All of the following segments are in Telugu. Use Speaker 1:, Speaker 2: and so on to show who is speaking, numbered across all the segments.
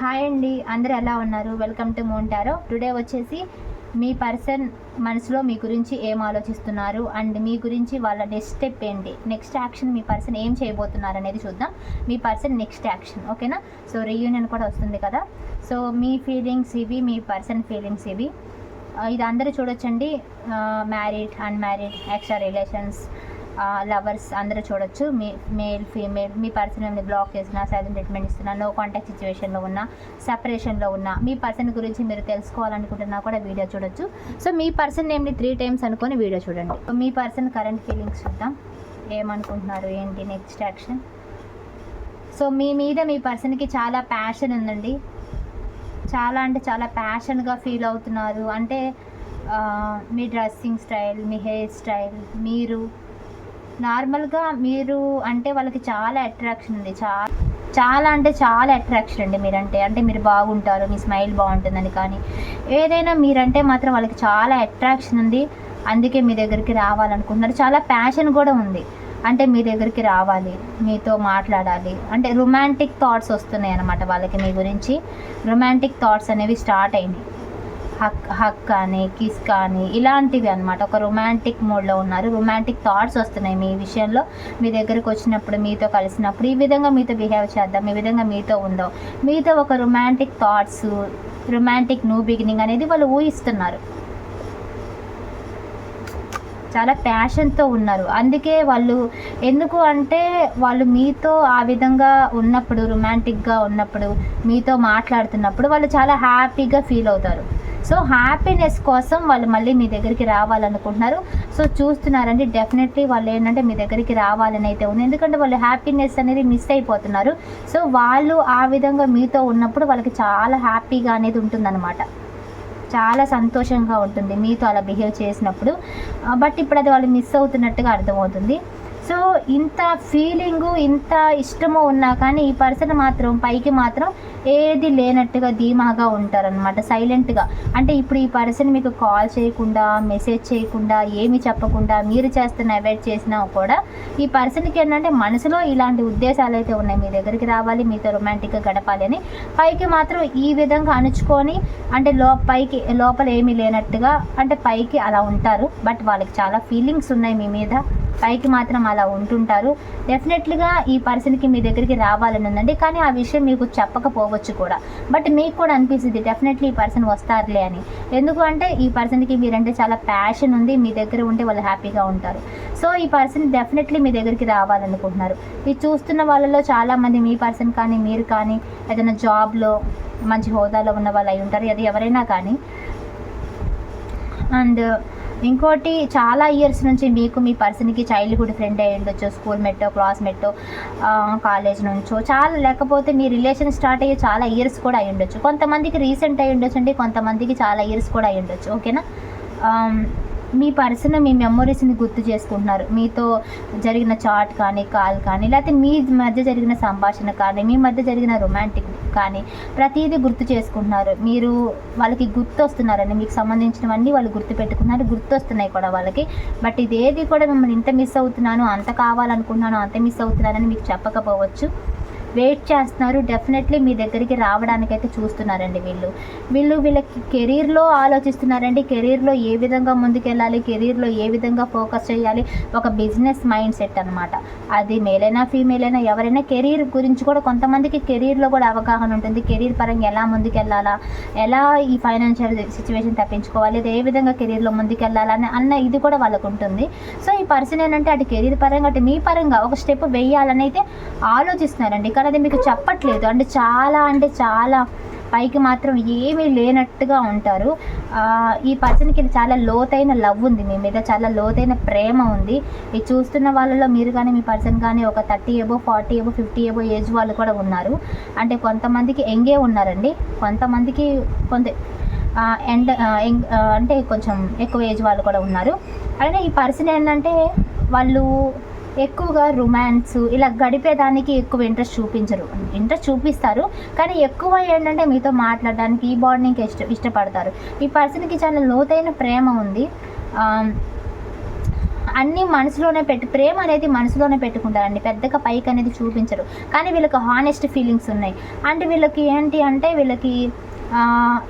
Speaker 1: హాయ్ అండి అందరు ఎలా ఉన్నారు? వెల్కమ్ టు మోంటారో టుడే వచ్చేసి మీ పర్సన్ మనసులో మీ గురించి ఏం ఆలోచిస్తున్నారు? అండ్ మీ గురించి వాళ్ళ నెక్స్ట్ స్టెప్ ఏంటి? నెక్స్ట్ యాక్షన్ మీ పర్సన్ ఏం చేయబోతున్నారు అనేది చూద్దాం. మీ పర్సన్ నెక్స్ట్ యాక్షన్ ఓకేనా? సో రీయూనియన్ కూడా వస్తుంది కదా? సో మీ ఫీలింగ్స్ ఇవి మీ పర్సన్ ఫీలింగ్స్ ఇవి. ఇది అందరూ చూడొచ్చండి. Married unmarried extra relations lovers అందరూ చూడొచ్చు. మీ మేల్ ఫీమేల్ మీ పర్సన్ ఏమైనా బ్లాక్ చేసినా సైలెంట్ ట్రీట్మెంట్ ఇస్తున్నా నో కాంటాక్ట్ సిచ్యువేషన్లో ఉన్నా సపరేషన్లో ఉన్నా మీ పర్సన్ గురించి మీరు తెలుసుకోవాలనుకుంటున్నా కూడా వీడియో చూడొచ్చు. సో మీ పర్సన్ నేమ్ని త్రీ టైమ్స్ అనుకొని వీడియో చూడండి. మీ పర్సన్ కరెంట్ ఫీలింగ్స్ చూద్దాం. ఏమనుకుంటున్నారు ఏంటి నెక్స్ట్ యాక్షన్ సో మీ మీద మీ పర్సన్కి చాలా ప్యాషన్ ఉందండి. చాలా అంటే చాలా ప్యాషన్గా ఫీల్ అవుతున్నారు. అంటే మీ డ్రెస్సింగ్ స్టైల్ మీ హెయిర్ స్టైల్ మీరు నార్మల్గా మీరు అంటే వాళ్ళకి చాలా అట్రాక్షన్ ఉంది. చాలా చాలా అంటే చాలా అట్రాక్షన్ అండి మీరంటే. అంటే మీరు బాగుంటారు మీ స్మైల్ బాగుంటుందని కానీ ఏదైనా మీరంటే మాత్రం వాళ్ళకి చాలా అట్రాక్షన్ ఉంది. అందుకే మీ దగ్గరికి రావాలనుకుంటున్నారు. చాలా ప్యాషన్ కూడా ఉంది. అంటే మీ దగ్గరికి రావాలి మీతో మాట్లాడాలి. అంటే రొమాంటిక్ థాట్స్ వస్తున్నాయి అన్నమాట వాళ్ళకి మీ గురించి. రొమాంటిక్ థాట్స్ అనేవి స్టార్ట్ అయినాయి. హక్ హక్ కానీ కిస్ కానీ ఇలాంటివి అన్నమాట. ఒక రొమాంటిక్ మోడ్లో ఉన్నారు. రొమాంటిక్ థాట్స్ వస్తున్నాయి మీ విషయంలో. మీ దగ్గరకు వచ్చినప్పుడు మీతో కలిసినప్పుడు ఈ విధంగా మీతో బిహేవ్ చేద్దాం ఈ విధంగా మీతో ఉందాం. మీతో ఒక romantic thoughts romantic new beginning అనేది వాళ్ళు ఊహిస్తున్నారు. చాలా ప్యాషన్తో ఉన్నారు. అందుకే వాళ్ళు ఎందుకు అంటే వాళ్ళు మీతో ఆ విధంగా ఉన్నప్పుడు రొమాంటిక్గా ఉన్నప్పుడు మీతో మాట్లాడుతున్నప్పుడు వాళ్ళు చాలా హ్యాపీగా ఫీల్ అవుతారు. సో హ్యాపీనెస్ కోసం వాళ్ళు మళ్ళీ మీ దగ్గరికి రావాలనుకుంటున్నారు. సో చూస్తున్నారండి డెఫినెట్లీ వాళ్ళు ఏంటంటే మీ దగ్గరికి రావాలని అయితే ఉంది. ఎందుకంటే వాళ్ళు హ్యాపీనెస్ అనేది మిస్ అయిపోతున్నారు. సో వాళ్ళు ఆ విధంగా మీతో ఉన్నప్పుడు వాళ్ళకి చాలా హ్యాపీగా అనేది ఉంటుందన్నమాట. చాలా సంతోషంగా ఉంటుంది మీతో అలా బిహేవ్ చేసినప్పుడు. బట్ ఇప్పుడు అది వాళ్ళు మిస్ అవుతున్నట్టుగా అర్థమవుతుంది. సో ఇంత ఫీలింగు ఇంత ఇష్టము ఉన్నా కానీ ఈ పర్సన్ మాత్రం పైకి మాత్రం ఏది లేనట్టుగా ధీమాగా ఉంటారనమాట సైలెంట్గా. అంటే ఇప్పుడు ఈ పర్సన్ మీకు కాల్ చేయకుండా మెసేజ్ చేయకుండా ఏమి చెప్పకుండా మీరు చేస్తున్న అవాయిడ్ చేసినా కూడా ఈ పర్సన్కి ఏంటంటే మనసులో ఇలాంటి ఉద్దేశాలు అయితే ఉన్నాయి మీ దగ్గరికి రావాలి మీతో రొమాంటిక్గా గడపాలి అని. పైకి మాత్రం ఈ విధంగా అణుచుకొని అంటే లో పైకి లోపల ఏమీ లేనట్టుగా అంటే పైకి అలా ఉంటారు. బట్ వాళ్ళకి చాలా ఫీలింగ్స్ ఉన్నాయి మీ మీద. పైకి మాత్రం అలా ఉంటుంటారు. డెఫినెట్లీగా ఈ పర్సన్కి మీ దగ్గరికి రావాలని ఉందండి. కానీ ఆ విషయం మీకు చెప్పకపోవచ్చు కూడా. బట్ మీకు కూడా అనిపిస్తుంది డెఫినెట్లీ ఈ పర్సన్ వస్తారులే అని. ఎందుకు అంటే ఈ పర్సన్కి మీరంటే చాలా ప్యాషన్ ఉంది. మీ దగ్గర ఉంటే వాళ్ళు హ్యాపీగా ఉంటారు. సో ఈ పర్సన్ డెఫినెట్లీ మీ దగ్గరికి రావాలనుకుంటున్నారు. ఇది చూస్తున్న వాళ్ళలో చాలామంది మీ పర్సన్ కానీ మీరు కానీ ఏదైనా జాబ్లో మంచి హోదాలో ఉన్న వాళ్ళు అయి ఉంటారు. అది ఎవరైనా కానీ. అండ్ ఇంకోటి చాలా ఇయర్స్ నుంచి మీకు మీ పర్సన్కి చైల్డ్హుడ్ ఫ్రెండ్ అయి ఉండొచ్చు స్కూల్ మెట్టో క్లాస్ మెట్టో కాలేజ్ నుంచో చాలా లేకపోతే మీ రిలేషన్ స్టార్ట్ అయ్యి చాలా ఇయర్స్ కూడా అయి ఉండొచ్చు. కొంతమందికి రీసెంట్ అయి ఉండొచ్చు అండి కొంతమందికి చాలా ఇయర్స్ కూడా అయి ఉండొచ్చు. ఓకేనా మీ పర్సన్ మీ మెమొరీస్ని గుర్తు చేసుకుంటున్నారు. మీతో జరిగిన చాట్ కానీ కాల్ కానీ లేకపోతే మీ మధ్య జరిగిన సంభాషణ కానీ మీ మధ్య జరిగిన రొమాంటిక్ కానీ ప్రతిదీ గుర్తు చేసుకుంటున్నారు. మీరు వాళ్ళకి గుర్తు వస్తున్నారండి మీకు సంబంధించినవన్నీ వాళ్ళు గుర్తు పెట్టుకున్నారు గుర్తు వస్తున్నాయి కూడా వాళ్ళకి. బట్ ఇదేది కూడా మిమ్మల్ని ఇంత మిస్ అవుతున్నాను అంత కావాలనుకున్నాను అంత మిస్ అవుతున్నానని మీకు చెప్పకపోవచ్చు. వెయిట్ చేస్తున్నారు. డెఫినెట్లీ మీ దగ్గరికి రావడానికైతే చూస్తున్నారండి వీళ్ళు. వీళ్ళు వీళ్ళకి కెరీర్లో ఆలోచిస్తున్నారండి. కెరీర్లో ఏ విధంగా ముందుకెళ్ళాలి? కెరీర్లో ఏ విధంగా ఫోకస్ చేయాలి? ఒక బిజినెస్ మైండ్ సెట్ అనమాట అది మేలైనా ఫీమేల్ అయినా ఎవరైనా కెరీర్ గురించి కూడా కొంతమందికి కెరీర్లో కూడా అవగాహన ఉంటుంది. కెరీర్ పరంగా ఎలా ముందుకెళ్ళాలా? ఎలా ఈ ఫైనాన్షియల్ సిచ్యువేషన్ తప్పించుకోవాలి? అది ఏ విధంగా కెరీర్లో ముందుకెళ్ళాలని అన్న ఇది కూడా వాళ్ళకు ఉంటుంది. సో ఈ పర్సన్ ఏంటంటే అటు కెరీర్ పరంగా అటు మీ పరంగా ఒక స్టెప్ వెయ్యాలని అయితే ఆలోచిస్తున్నారండి. కానీ అది మీకు చెప్పట్లేదు. అంటే చాలా అంటే చాలా పైకి మాత్రం ఏమీ లేనట్టుగా ఉంటారు. ఈ పర్సన్కి చాలా లోతైన లవ్ ఉంది మీ మీద చాలా లోతైన ప్రేమ ఉంది. ఇది చూస్తున్న వాళ్ళలో మీరు కానీ మీ పర్సన్ కానీ ఒక థర్టీ ఏబో ఫార్టీ ఏబో ఫిఫ్టీ ఏబో ఏజ్ వాళ్ళు కూడా ఉన్నారు. అంటే కొంతమందికి ఎంగే ఉన్నారండి. కొంతమందికి కొంత ఎండ్ అంటే కొంచెం ఎక్కువ ఏజ్ వాళ్ళు కూడా ఉన్నారు. అలానే ఈ పర్సన్ ఏంటంటే వాళ్ళు ఎక్కువగా రొమాన్స్ ఇలా గడిపేదానికి ఎక్కువ ఇంట్రెస్ట్ చూపించరు. ఇంట్రెస్ట్ చూపిస్తారు కానీ ఎక్కువ ఏంటంటే మీతో మాట్లాడడానికి ఈ బాండింగ్కి ఇష్ట ఇష్టపడతారు. ఈ పర్సన్కి చాలా లోతైన ప్రేమ ఉంది. అన్నీ మనసులోనే పెట్టి ప్రేమ అనేది మనసులోనే పెట్టుకుంటారండి. పెద్దగా పైకి అనేది చూపించరు. కానీ వీళ్ళకి హానెస్ట్ ఫీలింగ్స్ ఉన్నాయి. అంటే వీళ్ళకి ఏంటి అంటే వీళ్ళకి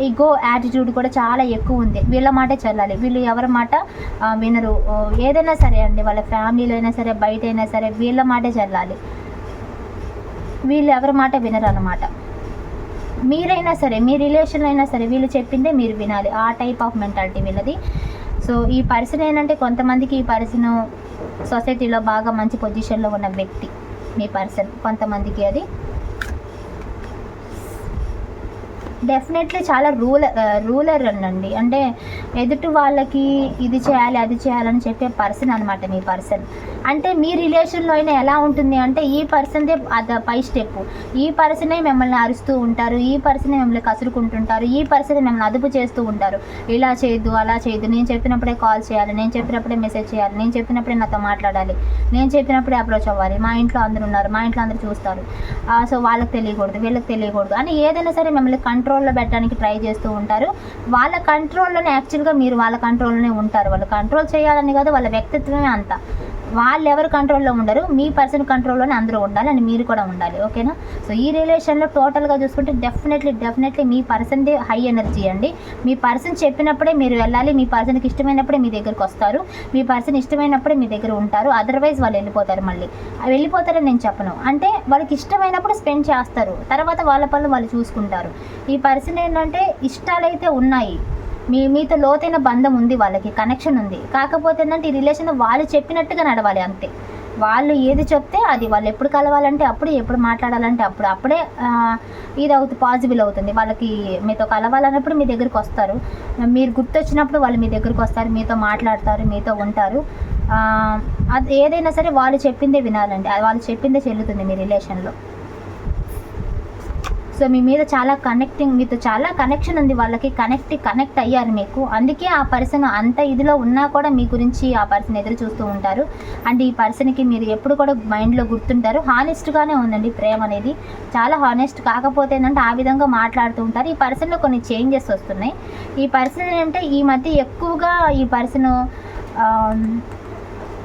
Speaker 1: ఈగో యాటిట్యూడ్ కూడా చాలా ఎక్కువ ఉంది. వీళ్ళ మాటే చల్లాలి. వీళ్ళు ఎవరి మాట వినరు. ఏదైనా సరే అండి వాళ్ళ ఫ్యామిలీలో అయినా సరే బయట అయినా సరే వీళ్ళ మాటే చల్లాలి. వీళ్ళు ఎవరి మాట వినరు అన్నమాట మీరైనా సరే మీ రిలేషన్ అయినా సరే వీళ్ళు చెప్పిందే మీరు వినాలి. ఆ టైప్ ఆఫ్ మెంటాలిటీ వీళ్ళది. సో ఈ పర్సన్ ఏంటంటే కొంతమందికి ఈ పర్సన్ సొసైటీలో బాగా మంచి పొజిషన్లో ఉన్న వ్యక్తి. మీ పర్సన్ కొంతమందికి అది డెఫినెట్లీ చాలా రూలర్ రూలర్ అండి అంటే ఎదుటి వాళ్ళకి ఇది చేయాలి అది చేయాలని చెప్పే పర్సన్ అనమాట మీ పర్సన్ అంటే మీ రిలేషన్లో అయినా ఎలా ఉంటుంది అంటే ఈ పర్సన్దే అది పై స్టెప్ ఈ పర్సనే మిమ్మల్ని అరుస్తూ ఉంటారు ఈ పర్సనే మిమ్మల్ని కసురుకుంటుంటారు ఈ పర్సనే మిమ్మల్ని అదుపు చేస్తూ ఉంటారు. ఇలా చేయొద్దు అలా చేయొద్దు. నేను చెప్పినప్పుడే కాల్ చేయాలి నేను చెప్పినప్పుడే మెసేజ్ చేయాలి నేను చెప్పినప్పుడే నాతో మాట్లాడాలి నేను చెప్పినప్పుడే అప్రోచ్ అవ్వాలి. మా ఇంట్లో అందరు ఉన్నారు మా ఇంట్లో అందరు చూస్తారు. సో వాళ్ళకి తెలియకూడదు వీళ్ళకి తెలియకూడదు అని ఏదైనా సరే మిమ్మల్ని కంట్రోల్లో పెట్టడానికి ట్రై చేస్తూ ఉంటారు. వాళ్ళ కంట్రోల్లోనే యాక్చువల్గా మీరు వాళ్ళ కంట్రోల్లోనే ఉంటారు. వాళ్ళు కంట్రోల్ చేయాలని కాదు వాళ్ళ వ్యక్తిత్వమే అంత. వాళ్ళు ఎవరు కంట్రోల్లో ఉండరు మీ పర్సన్ కంట్రోల్లోనే అందరూ ఉండాలి అండ్ మీరు కూడా ఉండాలి ఓకేనా? సో ఈ రిలేషన్లో టోటల్గా చూసుకుంటే డెఫినెట్లీ డెఫినెట్లీ మీ పర్సన్దే హై ఎనర్జీ అండి. మీ పర్సన్ చెప్పినప్పుడే మీరు వెళ్ళాలి మీ పర్సన్కి ఇష్టమైనప్పుడే మీ దగ్గరికి వస్తారు మీ పర్సన్ ఇష్టమైనప్పుడే మీ దగ్గర ఉంటారు అదర్వైజ్ వాళ్ళు వెళ్ళిపోతారు మళ్ళీ. వెళ్ళిపోతారని నేను చెప్పను. అంటే వాళ్ళకి ఇష్టమైనప్పుడు స్పెండ్ చేస్తారు తర్వాత వాళ్ళ పనులు వాళ్ళు చూసుకుంటారు. ఈ పర్సన్ ఏంటంటే ఇష్టాలైతే ఉన్నాయి మీ మీతో లోతైన బంధం ఉంది వాళ్ళకి కనెక్షన్ ఉంది. కాకపోతే ఏంటంటే ఈ రిలేషన్ వాళ్ళు చెప్పినట్టుగా నడవాలి అంతే. వాళ్ళు ఏది చెప్తే అది వాళ్ళు ఎప్పుడు కలవాలంటే అప్పుడు ఎప్పుడు మాట్లాడాలంటే అప్పుడు అప్పుడే ఇది అవుతుంది పాసిబుల్ అవుతుంది. వాళ్ళకి మీతో కలవాలన్నప్పుడు మీ దగ్గరికి వస్తారు. మీరు గుర్తొచ్చినప్పుడు వాళ్ళు మీ దగ్గరికి వస్తారు మీతో మాట్లాడతారు మీతో ఉంటారు. అది ఏదైనా సరే వాళ్ళు చెప్పిందే వినాలండి. అది వాళ్ళు చెప్పిందే చెల్లుతుంది మీ రిలేషన్లో సో మీ మీద చాలా కనెక్టింగ్ మీతో చాలా కనెక్షన్ ఉంది. వాళ్ళకి కనెక్ట్ కనెక్ట్ అయ్యారు మీకు. అందుకే ఆ పర్సన్ అంత ఇదిలో ఉన్నా కూడా మీ గురించి ఆ పర్సన్ ఎదురు చూస్తూ ఉంటారు. అండ్ ఈ పర్సన్కి మీరు ఎప్పుడు కూడా మైండ్లో గుర్తుంటారు. హానెస్ట్గానే ఉందండి ప్రేమ అనేది. చాలా హానెస్ట్ కాకపోతే ఏంటంటే ఆ విధంగా మాట్లాడుతూ ఉంటారు. ఈ పర్సన్లో కొన్ని చేంజెస్ వస్తున్నాయి. ఈ పర్సన్ ఏంటంటే ఈ మధ్య ఎక్కువగా ఈ పర్సన్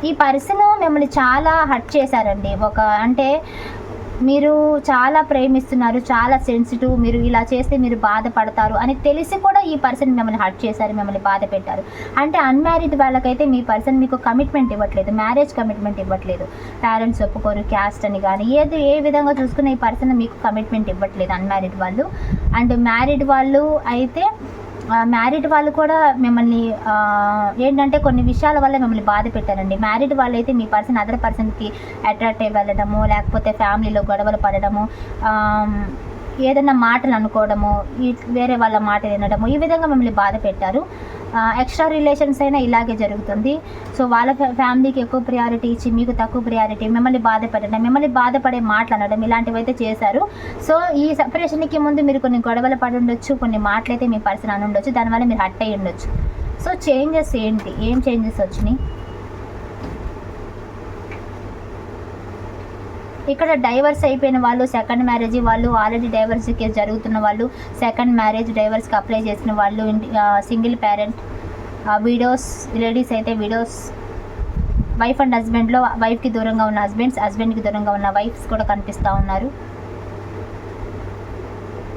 Speaker 1: ఈ పర్సన్ మిమ్మల్ని చాలా హర్ట్ చేశారండి. ఒక అంటే మీరు చాలా ప్రేమిస్తున్నారు చాలా సెన్సిటివ్ మీరు ఇలా చేస్తే మీరు బాధపడతారు అని తెలిసి కూడా ఈ పర్సన్ మిమ్మల్ని హర్ట్ చేశారు మిమ్మల్ని బాధ పెట్టారు. అంటే అన్మ్యారీడ్ వాళ్ళకైతే మీ పర్సన్ మీకు కమిట్మెంట్ ఇవ్వట్లేదు మ్యారేజ్ కమిట్మెంట్ ఇవ్వట్లేదు. పేరెంట్స్ ఒప్పుకోరు క్యాస్ట్ అని కానీ ఏది ఏ విధంగా చూసుకున్న ఈ పర్సన్ మీకు కమిట్మెంట్ ఇవ్వట్లేదు అన్మ్యారీడ్ వాళ్ళు. అండ్ మ్యారీడ్ వాళ్ళు అయితే మ్యారీడ్ వాళ్ళు కూడా మిమ్మల్ని ఏంటంటే కొన్ని విషయాల వల్ల మిమ్మల్ని బాధ పెట్టారండి. మ్యారీడ్ వాళ్ళు అయితే మీ పర్సన్ అదర్ పర్సన్కి అట్రాక్ట్ అయ్యి వెళ్ళడము లేకపోతే ఫ్యామిలీలో గొడవలు పడడము ఏదైనా మాటలు అనుకోవడము ఈ వేరే వాళ్ళ మాట వినడము ఈ విధంగా మిమ్మల్ని బాధ పెట్టారు. ఎక్స్ట్రా రిలేషన్స్ అయినా ఇలాగే జరుగుతుంది. సో వాళ్ళ ఫ్యామిలీకి ఎక్కువ ప్రియారిటీ ఇచ్చి మీకు తక్కువ ప్రియారిటీ మిమ్మల్ని బాధ పెట్టడం మిమ్మల్ని బాధపడే మాటలు అనడం ఇలాంటివి అయితే చేశారు. సో ఈ సపరేషన్కి ముందు మీరు కొన్ని గొడవలు పడి ఉండొచ్చు కొన్ని మాటలైతే మీ పర్సన్ అని ఉండొచ్చు దానివల్ల మీరు హట్ అయ్యి ఉండొచ్చు. సో చేంజెస్ ఏంటి? ఏం చేంజెస్ వచ్చినాయి? ఇక్కడ డైవర్స్ అయిపోయిన వాళ్ళు సెకండ్ మ్యారేజ్ వాళ్ళు ఆల్రెడీ డైవర్స్ కేసు జరుగుతున్న వాళ్ళు సెకండ్ మ్యారేజ్ డైవర్స్కి అప్లై చేసిన వాళ్ళు సింగిల్ పేరెంట్ విడోస్ లేడీస్ అయితే విడోస్ వైఫ్ అండ్ హస్బెండ్లో వైఫ్కి దూరంగా ఉన్న హస్బెండ్స్ హస్బెండ్కి దూరంగా ఉన్న వైఫ్స్ కూడా కనిపిస్తూ ఉన్నారు.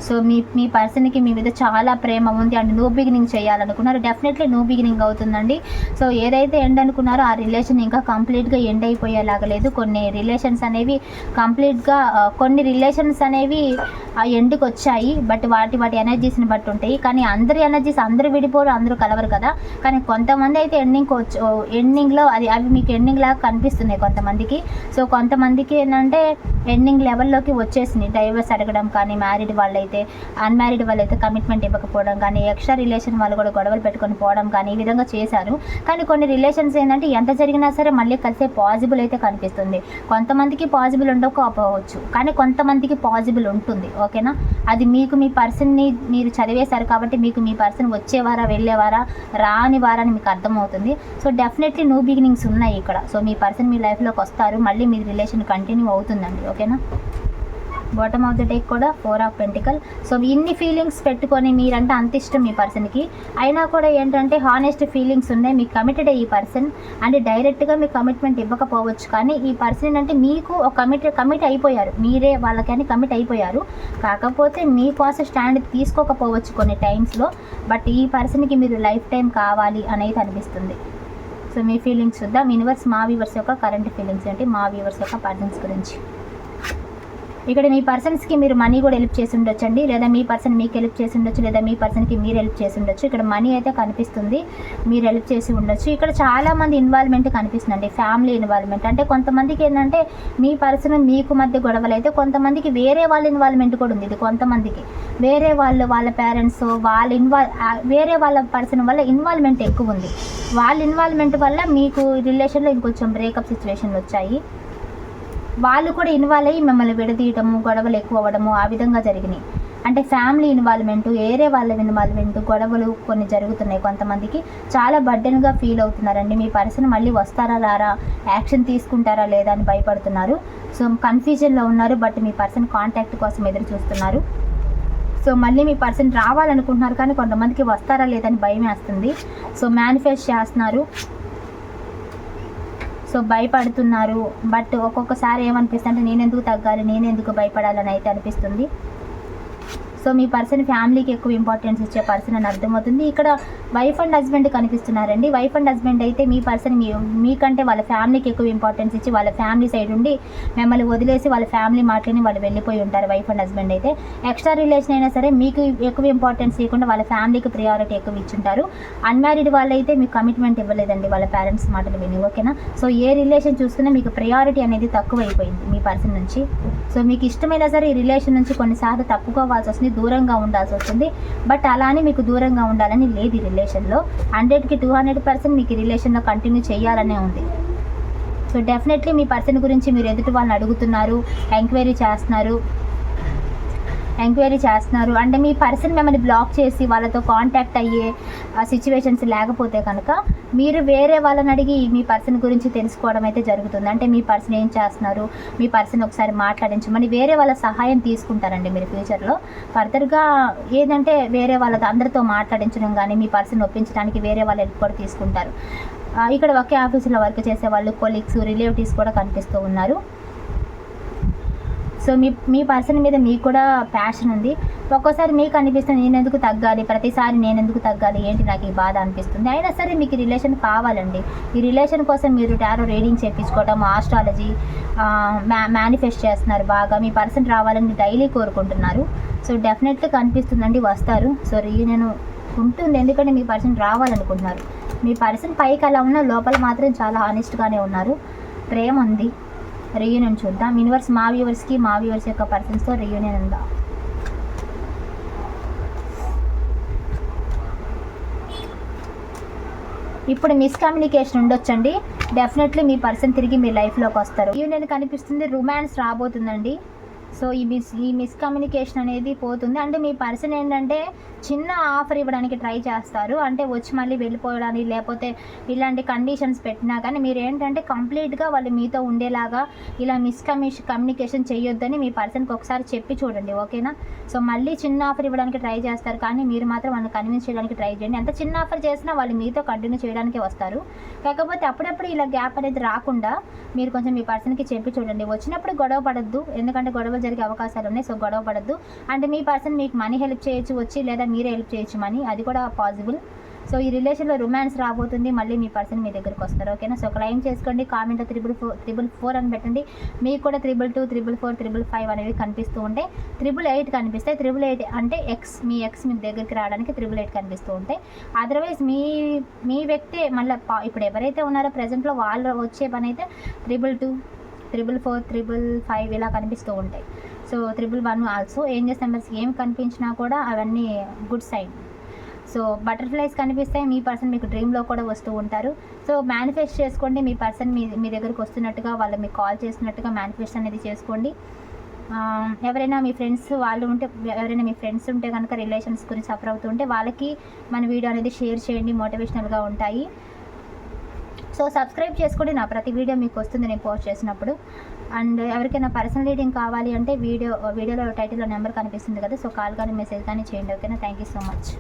Speaker 1: సో మీ మీ పర్సన్కి మీ మీద చాలా ప్రేమ ఉంది అండ్ న్యూ బిగినింగ్ చేయాలనుకున్నారు. డెఫినెట్లీ న్యూ బిగినింగ్ అవుతుందండి. సో ఏదైతే ఎండ్ అనుకున్నారో ఆ రిలేషన్ ఇంకా కంప్లీట్గా ఎండ్ అయిపోయేలాగా లేదు. కొన్ని రిలేషన్స్ అనేవి కంప్లీట్గా కొన్ని రిలేషన్స్ అనేవి ఆ ఎండ్కి వచ్చాయి. బట్ వాటి వాటి ఎనర్జీస్ని బట్టి ఉంటాయి. కానీ అందరి ఎనర్జీస్ అందరూ విడిపోరు అందరూ కలవరు కదా. కానీ కొంతమంది అయితే ఎండింగ్ ఎండింగ్లో అది అవి మీకు ఎండింగ్ లాగా కనిపిస్తున్నాయి కొంతమందికి. సో కొంతమందికి ఏంటంటే ఎండింగ్ లెవెల్లోకి వచ్చేసింది. డైవర్స్ అడగడం కానీ మ్యారీడ్ వాళ్ళైతే అన్మ్యారీడ్ అయితే కమిట్మెంట్ ఇవ్వకపోవడం కానీ ఎక్స్ట్రా రిలేషన్ వాళ్ళు కూడా గొడవలు పెట్టుకొని పోవడం కానీ ఈ విధంగా చేశారు. కానీ కొన్ని రిలేషన్స్ ఏంటంటే ఎంత జరిగినా సరే మళ్ళీ కలిసే పాజిబుల్ అయితే కనిపిస్తుంది. కొంతమందికి పాజిబుల్ ఉండకపోవచ్చు కానీ కొంతమందికి పాజిబుల్ ఉంటుంది. ఓకేనా అది మీకు మీ పర్సన్ని మీరు చదివేశారు కాబట్టి మీకు మీ పర్సన్ వచ్చేవారా వెళ్ళేవారా రాని వారా అని మీకు అర్థమవుతుంది. సో డెఫినెట్లీ న్యూ బిగినింగ్స్ ఉన్నాయి ఇక్కడ. సో మీ పర్సన్ మీ లైఫ్లోకి వస్తారు. మళ్ళీ మీ రిలేషన్ కంటిన్యూ అవుతుందండి. ఓకేనా బాటమ్ ఆఫ్ ద డేక్ కూడా ఫోర్ ఆఫ్ పెంటికల్ సో ఇన్ని ఫీలింగ్స్ పెట్టుకొని మీరంటే అంత ఇష్టం మీ పర్సన్కి అయినా కూడా ఏంటంటే హానెస్ట్ ఫీలింగ్స్ ఉన్నాయి. మీకు కమిటెడ్ ఈ పర్సన్ అండ్ డైరెక్ట్గా మీకు కమిట్మెంట్ ఇవ్వకపోవచ్చు. కానీ ఈ పర్సన్ అంటే మీకు ఒక కమిట్ కమిట్ అయిపోయారు. మీరే వాళ్ళకని కమిట్ అయిపోయారు. కాకపోతే మీకోసం స్టాండ్ తీసుకోకపోవచ్చు కొన్ని టైమ్స్లో బట్ ఈ పర్సన్కి మీరు లైఫ్ టైం కావాలి అనేది అనిపిస్తుంది. సో మీ ఫీలింగ్స్ చూద్దాం. యూనివర్స్ మా వ్యూవర్స్ యొక్క కరెంట్ ఫీలింగ్స్ ఏంటి? మా వ్యూవర్స్ యొక్క పర్సన్స్ గురించి. ఇక్కడ మీ పర్సన్స్కి మీరు మనీ కూడా హెల్ప్ చేసి ఉండొచ్చండి. లేదా మీ పర్సన్ మీకు హెల్ప్ చేసి ఉండొచ్చు లేదా మీ పర్సన్కి మీరు హెల్ప్ చేసి ఉండొచ్చు. ఇక్కడ మనీ అయితే కనిపిస్తుంది. మీరు హెల్ప్ చేసి ఉండొచ్చు. ఇక్కడ చాలామంది ఇన్వాల్వ్మెంట్ కనిపిస్తుందండి. ఫ్యామిలీ ఇన్వాల్వ్మెంట్ అంటే కొంతమందికి ఏంటంటే మీ పర్సన్ మీకు మధ్య గొడవలు అయితే కొంతమందికి వేరే వాళ్ళ ఇన్వాల్వ్మెంట్ కూడా ఉంది. ఇది కొంతమందికి. వేరే వాళ్ళు వాళ్ళ పేరెంట్స్ వాళ్ళ ఇన్వాల్వ్ వేరే వాళ్ళ పర్సన్ వల్ల ఇన్వాల్వ్మెంట్ ఎక్కువ ఉంది. వాళ్ళ ఇన్వాల్వ్మెంట్ వల్ల మీకు రిలేషన్లో ఇంకొంచెం బ్రేకప్ సిచ్యువేషన్ వచ్చాయి. వాళ్ళు కూడా ఇన్వాల్వ్ అయ్యి మిమ్మల్ని విడదీయటము గొడవలు ఎక్కువ అవ్వడము ఆ విధంగా జరిగినాయి. అంటే ఫ్యామిలీ ఇన్వాల్వ్మెంట్ ఏరే వాళ్ళ ఇన్వాల్వ్మెంట్ గొడవలు కొన్ని జరుగుతున్నాయి. కొంతమందికి చాలా బర్డెన్గా ఫీల్ అవుతున్నారండి. మీ పర్సన్ మళ్ళీ వస్తారా రారా యాక్షన్ తీసుకుంటారా లేదా అని భయపడుతున్నారు. సో కన్ఫ్యూజన్లో ఉన్నారు బట్ మీ పర్సన్ కాంటాక్ట్ కోసం ఎదురు చూస్తున్నారు. సో మళ్ళీ మీ పర్సన్ రావాలనుకుంటున్నారు కానీ కొంతమందికి వస్తారా లేదని భయం వేస్తుంది సో మేనిఫెస్ట్ చేస్తున్నారు. సో భయపడుతున్నారు. బట్ ఒక్కొక్కసారి ఏమనిపిస్తుంది అంటే నేను ఎందుకు తగ్గాలి? నేను ఎందుకు భయపడాలని అయితే అనిపిస్తుంది. సో మీ పర్సన్ ఫ్యామిలీకి ఎక్కువ ఇంపార్టెన్స్ ఇచ్చే పర్సన్ అని అర్థమవుతుంది. ఇక్కడ వైఫ్ అండ్ హస్బెండ్ కనిపిస్తున్నారండి. వైఫ్ అండ్ హస్బెండ్ అయితే మీ పర్సన్ మీ మీకంటే వాళ్ళ ఫ్యామిలీకి ఎక్కువ ఇంపార్టెన్స్ ఇచ్చి వాళ్ళ ఫ్యామిలీ సైడ్ ఉండి మిమ్మల్ని వదిలేసి వాళ్ళ ఫ్యామిలీ మాటలని వాళ్ళు వెళ్ళిపోయి ఉంటారు వైఫ్ అండ్ హస్బెండ్ అయితే. ఎక్స్ట్రా రిలేషన్ అయినా సరే మీకు ఎక్కువ ఇంపార్టెన్స్ ఇవ్వకుండా వాళ్ళ ఫ్యామిలీకి ప్రియారిటీ ఎక్కువ ఇచ్చుంటారు. అన్మ్యారీడ్ వాళ్ళైతే మీకు కమిట్మెంట్ ఇవ్వలేదండి వాళ్ళ పేరెంట్స్ మాటలు విని ఓకేనా? సో ఏ రిలేషన్ చూసుకున్నా మీకు ప్రయారిటీ అనేది తక్కువ అయిపోయింది మీ పర్సన్ నుంచి. సో మీకు ఇష్టమైనా సరే ఈ రిలేషన్ నుంచి కొన్నిసార్లు తప్పుకోవాల్సి వస్తుంది. దూరంగా ఉండాల్సి వస్తుంది. బట్ అలానే మీకు దూరంగా ఉండాలని లేదు ఈ రిలేషన్లో. హండ్రెడ్కి టూ హండ్రెడ్ పర్సెంట్ మీకు ఈ రిలేషన్లో కంటిన్యూ చేయాలనే ఉంది. సో డెఫినెట్లీ మీ పర్సన్ గురించి మీరు ఎదుటి వాళ్ళని అడుగుతున్నారు ఎంక్వైరీ చేస్తున్నారు. ఎంక్వైరీ చేస్తున్నారు. అంటే మీ పర్సన్ మిమ్మల్ని బ్లాక్ చేసి వాళ్ళతో కాంటాక్ట్ అయ్యే సిచ్యువేషన్స్ లేకపోతే కనుక మీరు వేరే వాళ్ళని అడిగి మీ పర్సన్ గురించి తెలుసుకోవడం అయితే జరుగుతుంది. అంటే మీ పర్సన్ ఏం చేస్తున్నారు? మీ పర్సన్ ఒకసారి మాట్లాడించమని వేరే వాళ్ళ సహాయం తీసుకుంటారండి మీరు ఫ్యూచర్లో ఫర్దర్గా ఏదంటే వేరే వాళ్ళతో అందరితో మాట్లాడించడం కానీ మీ పర్సన్ ఒప్పించడానికి వేరే వాళ్ళ హెల్ప్ కూడా తీసుకుంటారు. ఇక్కడ ఒకే ఆఫీసులో వర్క్ చేసే వాళ్ళు కొలీగ్స్ రిలేటివ్స్ కూడా కనిపిస్తూ ఉన్నారు. సో మీ మీ పర్సన్ మీద మీకు కూడా ప్యాషన్ ఉంది. ఒక్కోసారి మీకు అనిపిస్తుంది నేను ఎందుకు తగ్గాలి? ప్రతిసారి నేను ఎందుకు తగ్గాలి? ఏంటి నాకు ఈ బాధ అనిపిస్తుంది? అయినా సరే మీకు ఈ రిలేషన్ కావాలండి. ఈ రిలేషన్ కోసం మీరు టారో రీడింగ్ చేయించుకోవడం ఆస్ట్రాలజీ మేనిఫెస్ట్ చేస్తున్నారు బాగా. మీ పర్సన్ రావాలని డైలీ కోరుకుంటున్నారు. సో డెఫినెట్గా కనిపిస్తుందండి వస్తారు. సో నేను ఉంటుంది. ఎందుకంటే మీ పర్సన్ రావాలనుకుంటున్నారు. మీ పర్సన్ పైకి అలా ఉన్న లోపల మాత్రం చాలా హానెస్ట్గానే ఉన్నారు. ప్రేమ ఉంది. రీయూనియన్ చూద్దాం. యూనివర్స్ మా వ్యూవర్స్కి మా వ్యూవర్స్ యొక్క పర్సన్స్తో రీయూనియన్ ఉందా? ఇప్పుడు మిస్కమ్యూనికేషన్ ఉండొచ్చండి. డెఫినెట్లీ మీ పర్సన్ తిరిగి మీ లైఫ్లోకి వస్తారు. యూనియన్ కనిపిస్తుంది. రొమాన్స్ రాబోతుందండి. సో ఈ మిస్ ఈ మిస్కమ్యూనికేషన్ అనేది పోతుంది. అంటే మీ పర్సన్ ఏంటంటే చిన్న ఆఫర్ ఇవ్వడానికి ట్రై చేస్తారు. అంటే వచ్చి మళ్ళీ వెళ్ళిపోవడానికి లేకపోతే ఇలాంటి కండిషన్స్ పెట్టినా కానీ మీరు ఏంటంటే కంప్లీట్గా వాళ్ళు మీతో ఉండేలాగా ఇలా మిస్కమ్యూ కమ్యూనికేషన్ చేయొద్దని మీ పర్సన్కి ఒకసారి చెప్పి చూడండి ఓకేనా? సో మళ్ళీ చిన్న ఆఫర్ ఇవ్వడానికి ట్రై చేస్తారు. కానీ మీరు మాత్రం వాళ్ళని కన్విన్స్ చేయడానికి ట్రై చేయండి. ఎంత చిన్న ఆఫర్ చేసినా వాళ్ళు మీతో కంటిన్యూ చేయడానికి వస్తారు. కాకపోతే అప్పుడప్పుడు ఇలా గ్యాప్ అనేది రాకుండా మీరు కొంచెం మీ పర్సన్కి చెప్పి చూడండి. వచ్చినప్పుడు గొడవ పడద్దు. ఎందుకంటే గొడవ గొడవలు జరిగే అవకాశాలు ఉన్నాయి. సో గొడవ పడద్దు. అంటే మీ పర్సన్ మీకు మనీ హెల్ప్ చేయొచ్చు వచ్చి లేదా మీరే హెల్ప్ చేయొచ్చు మనీ. అది కూడా పాసిబుల్ సో ఈ రిలేషన్లో రొమాన్స్ రాబోతుంది. మళ్ళీ మీ పర్సన్ మీ దగ్గరికి వస్తారు. ఓకేనా? సో క్లైమ్ చేసుకోండి. Comment triple four triple four అని పెట్టండి. మీకు కూడా triple two triple four triple five అనేవి కనిపిస్తూ ఉంటాయి త్రిబుల్ ఎయిట్ కనిపిస్తాయి త్రిబుల్ ఎయిట్ అంటే ఎక్స్ మీ ఎక్స్ మీ దగ్గరికి రావడానికి త్రిబుల్ ఎయిట్ కనిపిస్తూ ఉంటాయి అదర్వైజ్ మీ మీ వ్యక్తే మళ్ళీ ఇప్పుడు ఎవరైతే ఉన్నారో ప్రజెంట్లో వాళ్ళు వచ్చే పని అయితే triple two triple four triple five ఇలా కనిపిస్తూ ఉంటాయి. So triple one also angels numbers ఏం కనిపించినా కూడా అవన్నీ గుడ్ సైన్ సో బటర్ఫ్లైస్ కనిపిస్తాయి మీ పర్సన్ మీకు డ్రీమ్లో కూడా వస్తూ ఉంటారు. సో మేనిఫెస్ట్ చేసుకోండి మీ పర్సన్ మీ మీ దగ్గరికి వస్తున్నట్టుగా వాళ్ళు మీకు కాల్ చేస్తున్నట్టుగా మేనిఫెస్ట్ అనేది చేసుకోండి. ఎవరైనా మీ ఫ్రెండ్స్ వాళ్ళు ఉంటే ఎవరైనా మీ ఫ్రెండ్స్ ఉంటే కనుక రిలేషన్స్ గురించి సఫర్ అవుతుంటే వాళ్ళకి మన వీడియో అనేది షేర్ చేయండి మోటివేషనల్గా ఉంటాయి. సో సబ్స్క్రైబ్ చేసుకోండి నా ప్రతి వీడియో మీకు వస్తుంది నేను పోస్ట్ చేసినప్పుడు. అండ్ ఎవరికైనా పర్సనల్ రీడింగ్ కావాలి అంటే వీడియో వీడియోలో టైటిల్లో నెంబర్ కనిపిస్తుంది కదా సో కాల్ కానీ మెసేజ్ కానీ చేయండి ఓకేనా థ్యాంక్ యూ సో మచ్